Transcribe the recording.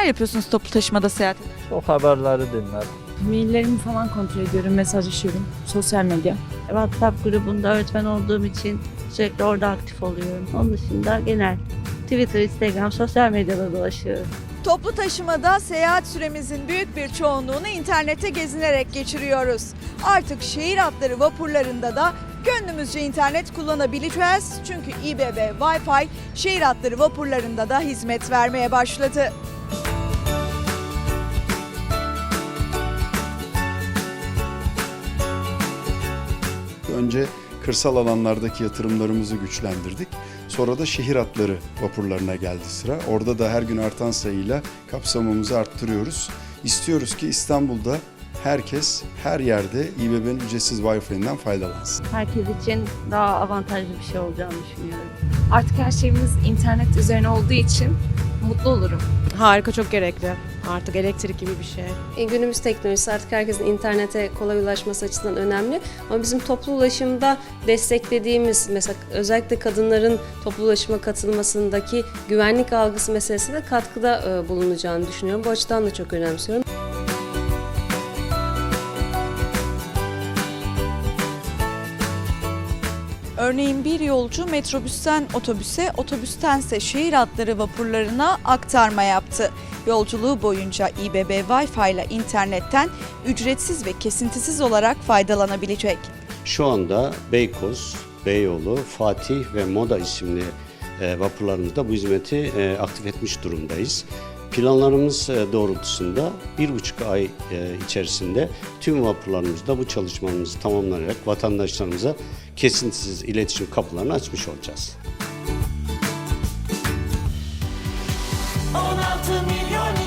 Neler yapıyorsunuz toplu taşımada seyahat ederken? O haberleri dinler. Maillerimi falan kontrol ediyorum, mesajlaşıyorum. Sosyal medya. WhatsApp grubunda öğretmen olduğum için sürekli orada aktif oluyorum. Onun dışında genel Twitter, Instagram, sosyal medyada dolaşıyorum. Toplu taşımada seyahat süremizin büyük bir çoğunluğunu internette gezinerek geçiriyoruz. Artık şehir hatları vapurlarında da gönlümüzce internet kullanabileceğiz. Çünkü İBB Wi-Fi şehir hatları vapurlarında da hizmet vermeye başladı. Önce kırsal alanlardaki yatırımlarımızı güçlendirdik. Sonra da şehir hatları vapurlarına geldi sıra. Orada da her gün artan sayıyla kapsamımızı arttırıyoruz. İstiyoruz ki İstanbul'da herkes her yerde İBB'nin ücretsiz Wi-Fi'nden faydalansın. Herkes için daha avantajlı bir şey olacağını düşünüyorum. Artık her şeyimiz internet üzerine olduğu için mutlu olurum. Harika çok gerekli. Artık elektrik gibi bir şey. E, Günümüz teknolojisi artık herkesin internete kolay ulaşması açısından önemli. Ama bizim toplu ulaşımda desteklediğimiz mesela özellikle kadınların toplu ulaşıma katılmasındaki güvenlik algısı meselesine katkıda e, bulunacağını düşünüyorum. Bu açıdan da çok önemsiyorum. Örneğin bir yolcu metrobüsten otobüse, otobüstense şehir hatları vapurlarına aktarma yaptı. Yolculuğu boyunca İBB Wi-Fi ile internetten ücretsiz ve kesintisiz olarak faydalanabilecek. Şu anda Beykoz, Beyoğlu, Fatih ve Moda isimli e, vapurlarımızda bu hizmeti e, aktif etmiş durumdayız. Planlarımız e, doğrultusunda bir buçuk ay e, içerisinde tüm vapurlarımızda bu çalışmamızı tamamlayarak vatandaşlarımıza kesintisiz iletişim kapılarını açmış olacağız. 16 milyon